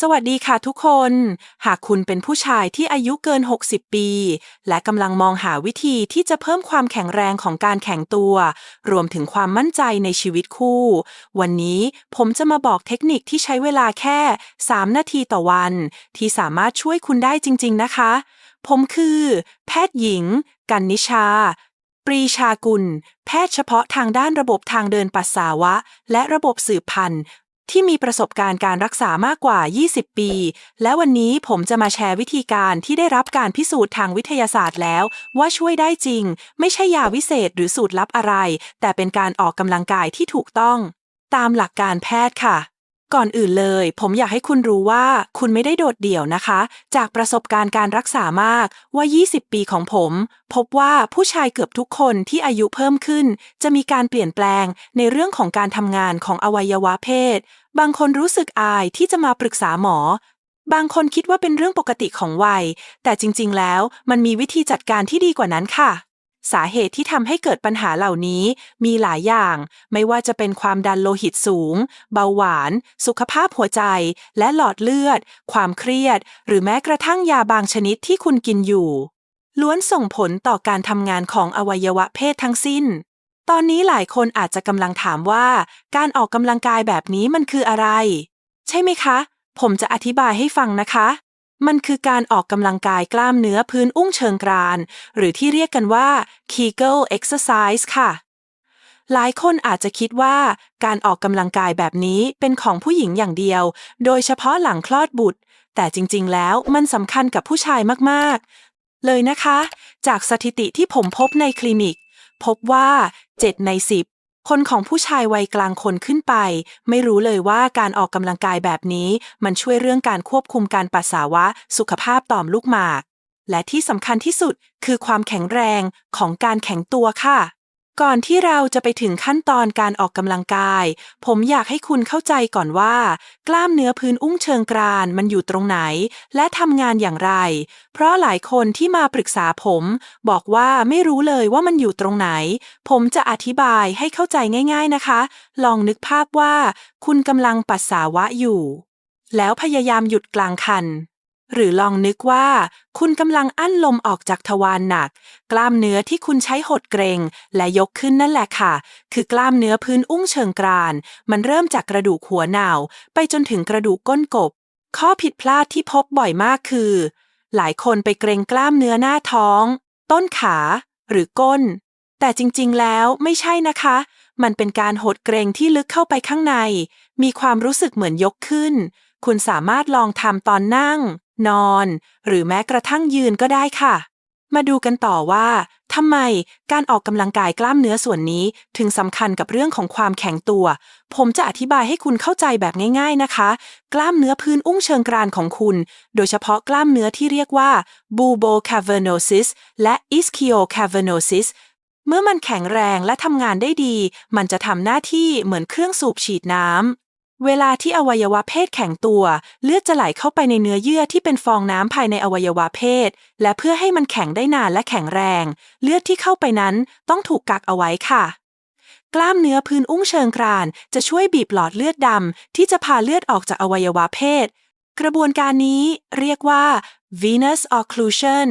สวัสดีค่ะทุกคน หากคุณเป็นผู้ชายที่อายุเกิน 60 ปี และกำลังมองหาวิธีที่จะเพิ่มความแข็งแรงของการแข็งตัว รวมถึงความมั่นใจในชีวิตคู่ วันนี้ผมจะมาบอกเทคนิคที่ใช้เวลาแค่ 3 นาทีต่อวัน ที่สามารถช่วยคุณได้จริง ๆ นะคะ ผมคือ แพทย์หญิง กันนิชา ปรีชากุล แพทย์เฉพาะทางด้านระบบทางเดินปัสสาวะ และระบบสืบพันธุ์ ที่มีประสบการณ์การรักษามากกว่า 20 ปี และวันนี้ผมจะมาแชร์วิธีการที่ได้รับการพิสูจน์ทางวิทยาศาสตร์แล้ว ว่าช่วยได้จริง ไม่ใช่ยาวิเศษหรือสูตรลับอะไร แต่เป็นการออกกำลังกายที่ถูกต้อง ตามหลักการแพทย์ค่ะ ก่อนอื่นเลย ผมอยากให้คุณรู้ว่าคุณไม่ได้โดดเดี่ยวนะคะ จากประสบการณ์การรักษามากว่า 20 ปีของผม พบว่าผู้ชายเกือบทุกคนที่อายุเพิ่มขึ้น จะมีการเปลี่ยนแปลงในเรื่องของการทำงานของอวัยวะเพศ บางคนรู้สึกอายที่จะมาปรึกษาหมอ บางคนคิดว่าเป็นเรื่องปกติของวัย แต่จริง ๆ แล้วมันมีวิธีจัดการที่ดีกว่านั้นค่ะ สาเหตุที่ทำให้เกิดปัญหาเหล่านี้มีหลายอย่าง ไม่ว่าจะเป็นความดันโลหิตสูง เบาหวาน สุขภาพหัวใจ และหลอดเลือด ความเครียด หรือแม้กระทั่งยาบางชนิดที่คุณกินอยู่ ล้วนส่งผลต่อการทำงานของอวัยวะเพศทั้งสิ้น ตอนนี้หลายคนอาจจะกำลังถามว่า การออกกำลังกายแบบนี้มันคืออะไร ใช่ไหมคะ ผมจะอธิบายให้ฟังนะคะ มันคือการออกกำลังกายกล้ามเนื้อพื้นอุ้งเชิงกราน หรือที่เรียกกันว่า Kegel exercise ค่ะ หลายคนอาจจะคิดว่าการออกกำลังกายแบบนี้เป็นของผู้หญิงอย่างเดียว โดยเฉพาะหลังคลอดบุตร แต่จริง ๆ แล้วมันสำคัญกับผู้ชายมากๆ เลยนะคะ จากสถิติที่ผมพบในคลินิก พบว่า 7 ใน 10 คนของผู้ชายวัยกลางคนขึ้นไป ไม่รู้เลยว่าการออกกำลังกายแบบนี้ มันช่วยเรื่องการควบคุมการปัสสาวะ สุขภาพต่อมลูกหมาก และที่สำคัญที่สุดคือความแข็งแรงของการแข็งตัวค่ะ ก่อนที่เราจะไปถึงขั้นตอนการออกกำลังกาย ผมอยากให้คุณเข้าใจก่อนว่า กล้ามเนื้อพื้นอุ้งเชิงกรานมันอยู่ตรงไหน และทำงานอย่างไร เพราะหลายคนที่มาปรึกษาผม บอกว่าไม่รู้เลยว่ามันอยู่ตรงไหน ผมจะอธิบายให้เข้าใจง่ายๆนะคะ ลองนึกภาพว่า คุณกำลังปัสสาวะอยู่ แล้วพยายามหยุดกลางคัน หรือลองนึกว่า คุณกำลังอั้นลมออกจากทวารหนัก กล้ามเนื้อที่คุณใช้หดเกรงและยกขึ้นนั่นแหละค่ะ คือกล้ามเนื้อพื้นอุ้งเชิงกราน มันเริ่มจากกระดูกหัวเหน่าไปจนถึงกระดูกก้นกบ ข้อผิดพลาดที่พบบ่อยมากคือ หลายคนไปเกรงกล้ามเนื้อหน้าท้อง ต้นขา หรือก้น แต่จริงๆ แล้วไม่ใช่นะคะ มันเป็นการหดเกรงที่ลึกเข้าไปข้างใน มีความรู้สึกเหมือนยกขึ้นคุณสามารถลองทำตอนนั่ง นอน หรือแม้กระทั่งยืนก็ได้ค่ะ มาดูกันต่อว่าทำไมการออกกำลังกายกล้ามเนื้อส่วนนี้ถึงสำคัญกับเรื่องของความแข็งตัว ผมจะอธิบายให้คุณเข้าใจแบบง่าย ๆนะคะ กล้ามเนื้อพื้นอุ้งเชิงกรานของคุณ โดยเฉพาะกล้ามเนื้อที่เรียกว่า bubocavernosus และ ischiocavernosus เมื่อมันแข็งแรงและทำงานได้ดี มันจะทำหน้าที่เหมือนเครื่องสูบฉีดน้ำ เวลาที่อวัยวะเพศแข็งตัว เลือดจะไหลเข้าไปในเนื้อเยื่อที่เป็นฟองน้ำภายในอวัยวะเพศ และเพื่อให้มันแข็งได้นานและแข็งแรง เลือดที่เข้าไปนั้นต้องถูกกักเอาไว้ค่ะ กล้ามเนื้อพื้นอุ้งเชิงกรานจะช่วยบีบหลอดเลือดดำที่จะพาเลือดออกจากอวัยวะเพศ กระบวนการนี้เรียกว่า venous occlusion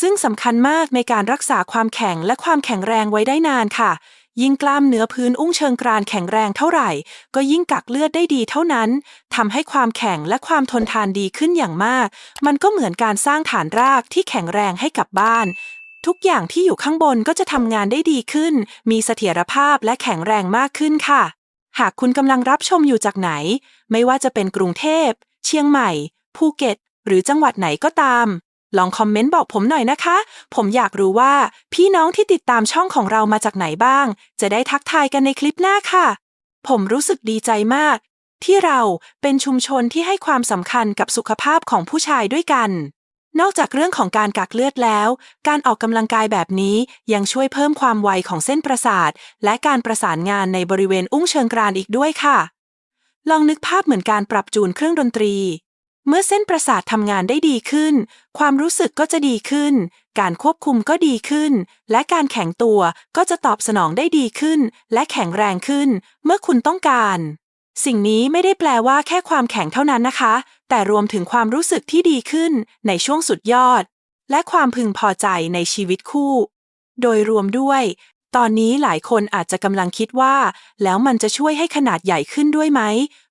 ซึ่งสำคัญมากในการรักษาความแข็งและความแข็งแรงไว้ได้นานค่ะ ยิ่งกล้ามเนื้อพื้นอุ้งเชิงกรานแข็งแรงเท่าไหร่ ก็ยิ่งกักเลือดได้ดีเท่านั้นทำให้ความแข็งและความทนทานดีขึ้นอย่างมาก มันก็เหมือนการสร้างฐานรากที่แข็งแรงให้กับบ้าน ทุกอย่างที่อยู่ข้างบนก็จะทำงานได้ดีขึ้น มีเสถียรภาพและแข็งแรงมากขึ้นค่ะ หากคุณกำลังรับชมอยู่จากไหน ไม่ว่าจะเป็นกรุงเทพ เชียงใหม่ ภูเก็ต หรือจังหวัดไหนก็ตาม ลองคอมเมนต์บอกผมหน่อยนะคะ ผมอยากรู้ว่า พี่น้องที่ติดตามช่องของเรามาจากไหนบ้าง จะได้ทักทายกันในคลิปหน้าค่ะ ผมรู้สึกดีใจมาก ที่เราเป็นชุมชนที่ให้ความสำคัญกับสุขภาพของผู้ชายด้วยกัน นอกจากเรื่องของการกักเลือดแล้ว การออกกำลังกายแบบนี้ยังช่วยเพิ่มความไวของเส้นประสาท และการประสานงานในบริเวณอุ้งเชิงกรานอีกด้วยค่ะ ลองนึกภาพเหมือนการปรับจูนเครื่องดนตรี เมื่อเส้นประสาททำงานได้ดีขึ้น ความรู้สึกก็จะดีขึ้น การควบคุมก็ดีขึ้น และการแข็งตัวก็จะตอบสนองได้ดีขึ้น และแข็งแรงขึ้น เมื่อคุณต้องการ สิ่งนี้ไม่ได้แปลว่าแค่ความแข็งเท่านั้นนะคะ แต่รวมถึงความรู้สึกที่ดีขึ้น ในช่วงสุดยอด และความพึงพอใจในชีวิตคู่ โดยรวมด้วย ตอนนี้หลายคนอาจจะกำลังคิดว่า แล้วมันจะช่วยให้ขนาดใหญ่ขึ้นด้วยไหม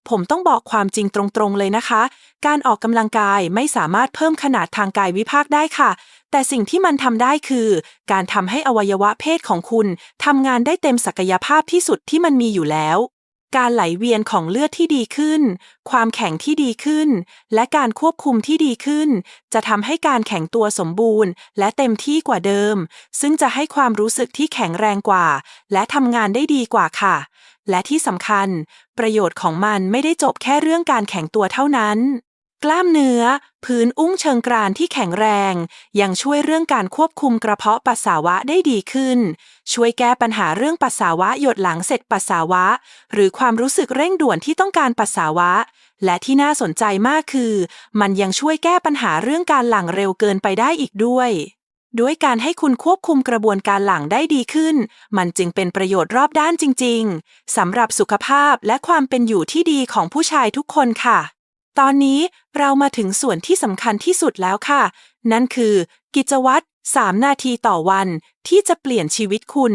ผมต้องบอกความจริงตรงๆเลยนะคะ การออกกำลังกายไม่สามารถเพิ่มขนาดทางกายวิภาคได้ค่ะ แต่สิ่งที่มันทำได้คือ การทำให้อวัยวะเพศของคุณทำงานได้เต็มศักยภาพที่สุดที่มันมีอยู่แล้วการไหลเวียนของเลือดที่ดีขึ้น ความแข็งที่ดีขึ้น และการควบคุมที่ดีขึ้น จะทำให้การแข็งตัวสมบูรณ์ และเต็มที่กว่าเดิม ซึ่งจะให้ความรู้สึกที่แข็งแรงกว่า และทำงานได้ดีกว่าค่ะ และที่สำคัญ ประโยชน์ของมันไม่ได้จบแค่เรื่องการแข็งตัวเท่านั้น กล้ามเนื้อ พื้นอุ้งเชิงกรานที่แข็งแรง ยังช่วยเรื่องการควบคุมกระเพาะปัสสาวะได้ดีขึ้น ช่วยแก้ปัญหาเรื่องปัสสาวะหยดหลังเสร็จปัสสาวะ หรือความรู้สึกเร่งด่วนที่ต้องการปัสสาวะ และที่น่าสนใจมากคือ มันยังช่วยแก้ปัญหาเรื่องการหลั่งเร็วเกินไปได้อีกด้วย ด้วยการให้คุณควบคุมกระบวนการหลังได้ดีขึ้น มันจึงเป็นประโยชน์รอบด้านจริง ๆ สำหรับสุขภาพและความเป็นอยู่ที่ดีของผู้ชายทุกคนค่ะ ตอนนี้เรามาถึงส่วนที่สำคัญที่สุดแล้วค่ะ นั่นคือ กิจวัตร 3 นาทีต่อวัน ที่จะเปลี่ยนชีวิตคุณ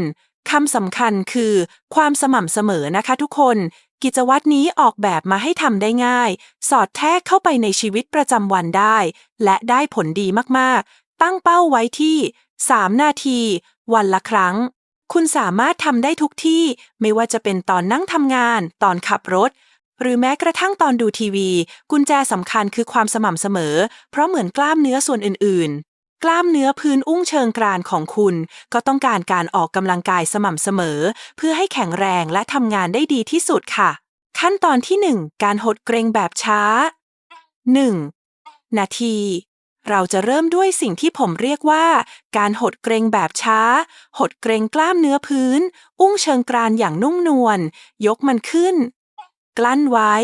คำสำคัญคือ ความสม่ำเสมอนะคะทุกคน กิจวัตรนี้ออกแบบมาให้ทำได้ง่าย สอดแทรกเข้าไปในชีวิตประจำวันได้ และได้ผลดีมากๆ ตั้งเป้าไว้ที่ 3 นาที วันละครั้ง คุณสามารถทำได้ทุกที่ ไม่ว่าจะเป็นตอนนั่งทำงาน ตอนขับรถ หรือแม้กระทั่งตอนดูทีวี กุญแจสำคัญคือความสม่ำเสมอ เพราะเหมือนกล้ามเนื้อส่วนอื่น ๆ กล้ามเนื้อพื้นอุ้งเชิงกรานของคุณ ก็ต้องการการออกกำลังกายสม่ำเสมอ เพื่อให้แข็งแรงและทำงานได้ดีที่สุดค่ะ ขั้นตอนที่ 1 การหดเกรงแบบช้า 1. นาที เราจะเริ่มด้วยสิ่งที่ผมเรียกว่า การหดเกรงแบบช้า หดเกรงกล้ามเนื้อพื้น อุ้งเชิงกรานอย่างนุ่มนวล ยกมันขึ้น กลั้นไว้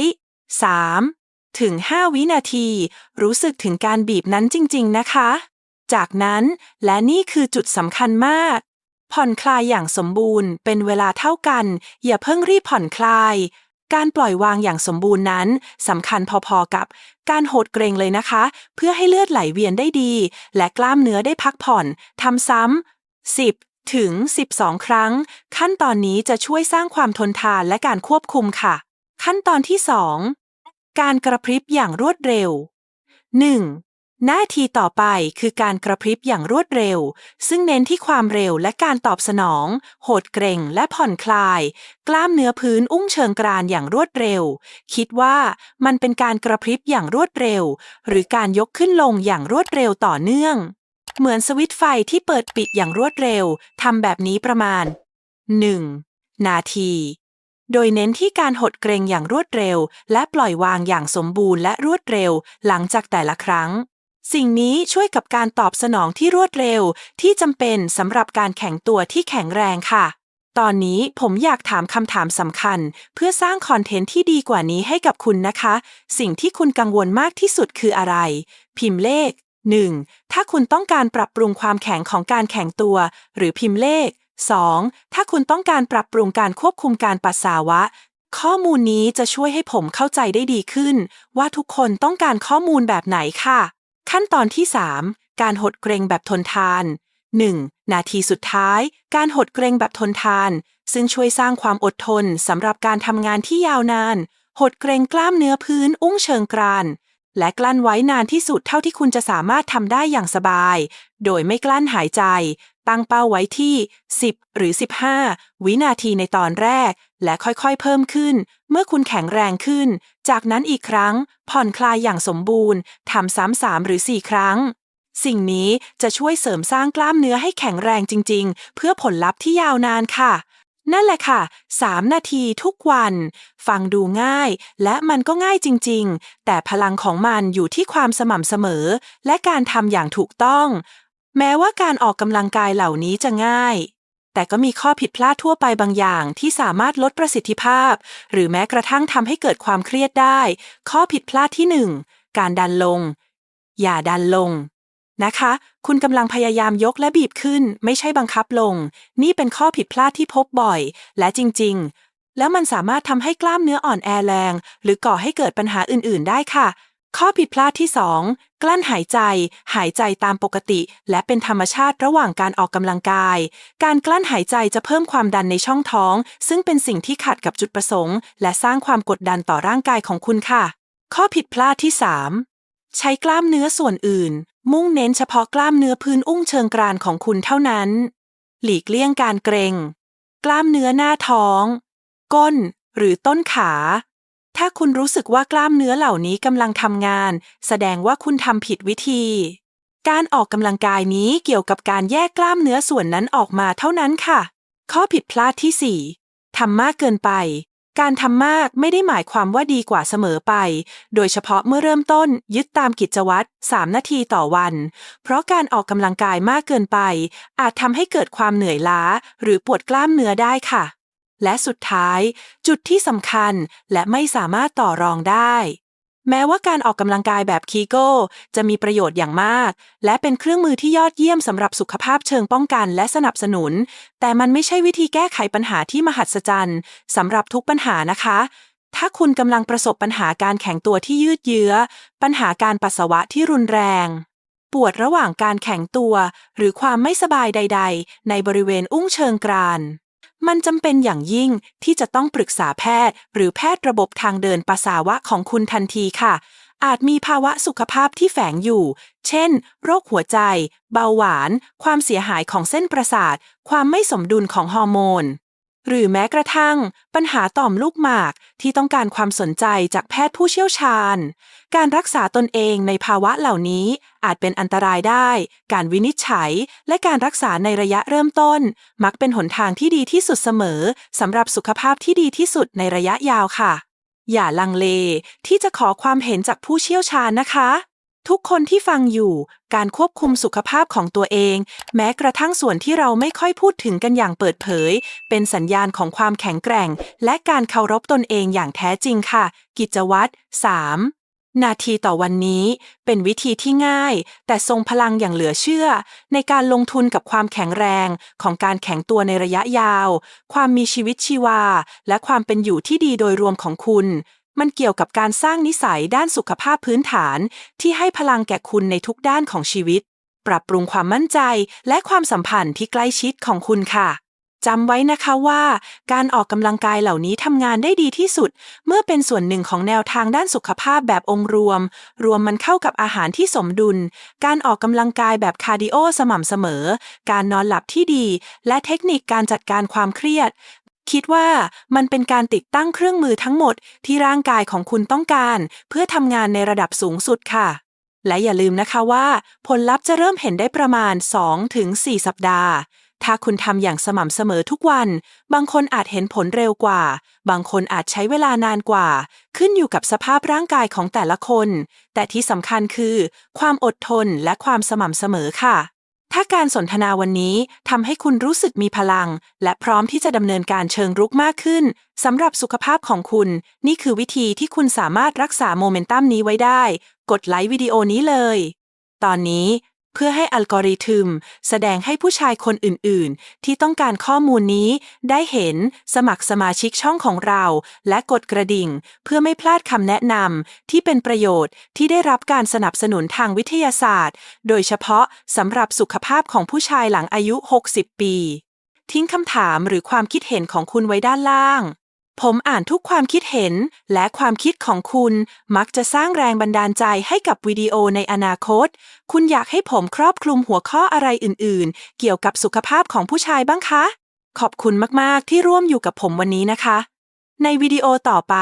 3. ถึง 5 วินาที รู้สึกถึงการบีบนั้นจริง ๆ นะคะ จากนั้นและนี่คือจุดสำคัญมาก ผ่อนคลายอย่างสมบูรณ์ เป็นเวลาเท่ากัน อย่าเพิ่งรีบผ่อนคลาย การปล่อยวางอย่างสมบูรณ์นั้นสำคัญพอๆกับการโหดเกรงเลยนะคะ เพื่อให้เลือดไหลเวียนได้ดี และกล้ามเนื้อได้พักผ่อนทำซ้ำ10ถึง 12 ครั้ง ขั้นตอนนี้จะช่วยสร้างความทนทานและการควบคุมค่ะ ขั้นตอนที่ 2 การกระพริบอย่างรวดเร็ว 1. หน้าทีต่อไปคือการกระพริบอย่างรวดเร็ว ซึ่งเน้นที่ความเร็วและการตอบสนอง โหดเกรงและผ่อนคลาย กล้ามเนื้อพื้นอุ้งเชิงกรานอย่างรวดเร็ว คิดว่ามันเป็นการกระพริบอย่างรวดเร็ว หรือการยกขึ้นลงอย่างรวดเร็วต่อเนื่อง เหมือนสวิตช์ไฟที่เปิดปิดอย่างรวดเร็วทำแบบนี้ประมาณ 1. นาทีโดยเน้นที่การหดเกรงอย่างรวดเร็ว และปล่อยวางอย่างสมบูรณ์และรวดเร็ว หลังจากแต่ละครั้ง สิ่งนี้ช่วยกับการตอบสนองที่รวดเร็วที่จำเป็นสำหรับการแข็งตัวที่แข็งแรงค่ะ ตอนนี้ผมอยากถามคำถามสำคัญ เพื่อสร้างคอนเทนต์ที่ดีกว่านี้ให้กับคุณนะคะ สิ่งที่คุณกังวลมากที่สุดคืออะไร พิมพ์เลข 1. ถ้าคุณต้องการปรับปรุงความแข็งของการแข็งตัว หรือพิมพ์เลข 2. ถ้าคุณต้องการปรับปรุงการควบคุมการปัสสาวะ ข้อมูลนี้จะช่วยให้ผมเข้าใจได้ดีขึ้น ว่าทุกคนต้องการข้อมูลแบบไหนค่ะ ขั้นตอนที่ 3 การหดเกรงแบบทนทาน 1. นาทีสุดท้าย การหดเกรงแบบทนทาน ซึ่งช่วยสร้างความอดทนสำหรับการทำงานที่ยาวนาน หดเกรงกล้ามเนื้อพื้นอุ้งเชิงกราน และกลั้นไว้นานที่สุดเท่าที่คุณจะสามารถทำได้อย่างสบาย โดยไม่กลั้นหายใจ ตั้งเป้าไว้ที่ 10 หรือ 15 วินาทีในตอนแรก และค่อยๆเพิ่มขึ้น เมื่อคุณแข็งแรงขึ้น จากนั้นอีกครั้ง ผ่อนคลายอย่างสมบูรณ์ทำซ้ำสามหรือ 4 ครั้ง สิ่งนี้จะช่วยเสริมสร้างกล้ามเนื้อให้แข็งแรงจริง ๆ เพื่อผลลัพธ์ที่ยาวนานค่ะ นั่นแหละค่ะ 3 นาทีทุกวัน ฟังดูง่าย และมันก็ง่ายจริง ๆ แต่พลังของมันอยู่ที่ความสม่ำเสมอ และการทำอย่างถูกต้อง แม้ว่าการออกกำลังกายเหล่านี้จะง่าย แต่ก็มีข้อผิดพลาดทั่วไปบางอย่างที่สามารถลดประสิทธิภาพ หรือแม้กระทั่งทำให้เกิดความเครียดได้ ข้อผิดพลาดที่ 1 การดันลง อย่าดันลง นะคะ คุณกำลังพยายามยกและบีบขึ้น ไม่ใช่บังคับลง นี่เป็นข้อผิดพลาดที่พบบ่อย และจริง ๆ แล้วมันสามารถทำให้กล้ามเนื้ออ่อนแอแรง หรือก่อให้เกิดปัญหาอื่น ๆ ได้ค่ะ ข้อผิดพลาดที่ 2 กลั้นหายใจ หายใจตามปกติ และเป็นธรรมชาติระหว่างการออกกำลังกาย การกลั้นหายใจจะเพิ่มความดันในช่องท้อง ซึ่งเป็นสิ่งที่ขัดกับจุดประสงค์ และสร้างความกดดันต่อร่างกายของคุณค่ะ ข้อผิดพลาดที่ 3 ใช้กล้ามเนื้อส่วนอื่น มุ่งเน้นเฉพาะกล้ามเนื้อพื้นอุ้งเชิงกรานของคุณเท่านั้น หลีกเลี่ยงการเกรงกล้ามเนื้อหน้าท้อง ก้น หรือต้นขา ถ้าคุณรู้สึกว่ากล้ามเนื้อเหล่านี้กำลังทำงาน แสดงว่าคุณทำผิดวิธี การออกกำลังกายนี้เกี่ยวกับการแยกกล้ามเนื้อส่วนนั้นออกมาเท่านั้นค่ะ ข้อผิดพลาดที่ 4 ทำมากเกินไป การทำมากไม่ได้หมายความว่าดีกว่าเสมอไป โดยเฉพาะเมื่อเริ่มต้นยึดตามกิจวัตร 3 นาทีต่อวัน เพราะการออกกำลังกายมากเกินไป อาจทำให้เกิดความเหนื่อยล้า หรือปวดกล้ามเนื้อได้ค่ะ และสุดท้าย จุดที่สำคัญและไม่สามารถต่อรองได้ แม้ว่าการออกกำลังกายแบบคีโก้จะมีประโยชน์อย่างมาก และเป็นเครื่องมือที่ยอดเยี่ยมสำหรับสุขภาพเชิงป้องกันและสนับสนุน แต่มันไม่ใช่วิธีแก้ไขปัญหาที่มหัศจรรย์สำหรับทุกปัญหานะคะถ้าคุณกำลังประสบปัญหาการแข็งตัวที่ยืดเยื้อ ปัญหาการปัสสาวะที่รุนแรง ปวดระหว่างการแข็งตัว หรือความไม่สบายใด ๆ ในบริเวณอุ้งเชิงกราน มันจำเป็นอย่างยิ่งที่จะต้องปรึกษาแพทย์ หรือแพทย์ระบบทางเดินปัสสาวะของคุณทันทีค่ะ อาจมีภาวะสุขภาพที่แฝงอยู่ เช่น โรคหัวใจ เบาหวาน ความเสียหายของเส้นประสาท ความไม่สมดุลของฮอร์โมน หรือแม้กระทั่ง ปัญหาต่อมลูกหมากที่ต้องการความสนใจจากแพทย์ผู้เชี่ยวชาญ การรักษาตนเองในภาวะเหล่านี้อาจเป็นอันตรายได้ การวินิจฉัย และการรักษาในระยะเริ่มต้น มักเป็นหนทางที่ดีที่สุดเสมอสำหรับสุขภาพที่ดีที่สุดในระยะยาวค่ะ อย่าลังเลที่จะขอความเห็นจากผู้เชี่ยวชาญนะคะ ทุกคนที่ฟังอยู่ การควบคุมสุขภาพของตัวเอง แม้กระทั่งส่วนที่เราไม่ค่อยพูดถึงกันอย่างเปิดเผย เป็นสัญญาณของความแข็งแกร่ง และการเคารพตนเองอย่างแท้จริงค่ะ กิจวัตร 3. นาทีต่อวันนี้ เป็นวิธีที่ง่าย แต่ทรงพลังอย่างเหลือเชื่อ ในการลงทุนกับความแข็งแรง ของการแข็งตัวในระยะยาว ความมีชีวิตชีวา และความเป็นอยู่ที่ดีโดยรวมของคุณ มันเกี่ยวกับการสร้างนิสัยด้านสุขภาพพื้นฐาน ที่ให้พลังแก่คุณในทุกด้านของชีวิต ปรับปรุงความมั่นใจและความสัมพันธ์ที่ใกล้ชิดของคุณค่ะจำไว้นะคะว่า การออกกำลังกายเหล่านี้ทำงานได้ดีที่สุด เมื่อเป็นส่วนหนึ่งของแนวทางด้านสุขภาพแบบองค์รวม รวมมันเข้ากับอาหารที่สมดุล การออกกำลังกายแบบคาร์ดิโอสม่ำเสมอ การนอนหลับที่ดี และเทคนิคการจัดการความเครียด คิดว่ามันเป็นการติดตั้งเครื่องมือทั้งหมดที่ร่างกายของคุณต้องการ เพื่อทำงานในระดับสูงสุดค่ะ และอย่าลืมนะคะว่า ผลลัพธ์จะเริ่มเห็นได้ประมาณ 2-4 สัปดาห์ ถ้าคุณทำอย่างสม่ำเสมอทุกวัน บางคนอาจเห็นผลเร็วกว่า บางคนอาจใช้เวลานานกว่า ขึ้นอยู่กับสภาพร่างกายของแต่ละคน แต่ที่สำคัญคือ ความอดทนและความสม่ำเสมอค่ะ ถ้าการสนทนาวันนี้ทำให้คุณรู้สึกมีพลัง และพร้อมที่จะดำเนินการเชิงรุกมากขึ้นสำหรับสุขภาพของคุณ นี่คือวิธีที่คุณสามารถรักษาโมเมนตัมนี้ไว้ได้ กดไลค์วิดีโอนี้เลย ตอนนี้ เพื่อให้อัลกอริทึม แสดงให้ผู้ชายคนอื่น ๆ ที่ต้องการข้อมูลนี้ ได้เห็นสมัครสมาชิกช่องของเรา และกดกระดิ่ง เพื่อไม่พลาดคำแนะนำที่เป็นประโยชน์ที่ได้รับการสนับสนุนทางวิทยาศาสตร์ โดยเฉพาะสำหรับสุขภาพของผู้ชายหลังอายุ 60 ปี ทิ้งคำถามหรือความคิดเห็นของคุณไว้ด้านล่าง ผมอ่านทุกความคิดเห็นและความคิดของคุณ มักจะสร้างแรงบันดาลใจให้กับวิดีโอในอนาคต คุณอยากให้ผมครอบคลุมหัวข้ออะไรอื่น ๆ เกี่ยวกับสุขภาพของผู้ชายบ้างคะ ขอบคุณมาก ๆ ที่ร่วมอยู่กับผมวันนี้นะคะ ในวิดีโอต่อไป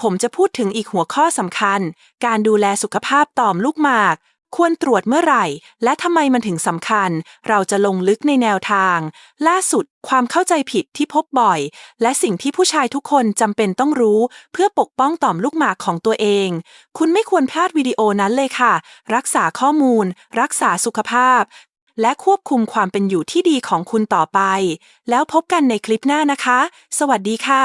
ผมจะพูดถึงอีกหัวข้อสำคัญ การดูแลสุขภาพต่อมลูกหมาก ควรตรวจเมื่อไหร่ และทำไมมันถึงสำคัญ เราจะลงลึกในแนวทาง ล่าสุดความเข้าใจผิดที่พบบ่อย และสิ่งที่ผู้ชายทุกคนจำเป็นต้องรู้ เพื่อปกป้องต่อมลูกหมากของตัวเอง คุณไม่ควรพลาดวิดีโอนั้นเลยค่ะ รักษาข้อมูล รักษาสุขภาพ และควบคุมความเป็นอยู่ที่ดีของคุณต่อไป แล้วพบกันในคลิปหน้านะคะ สวัสดีค่ะ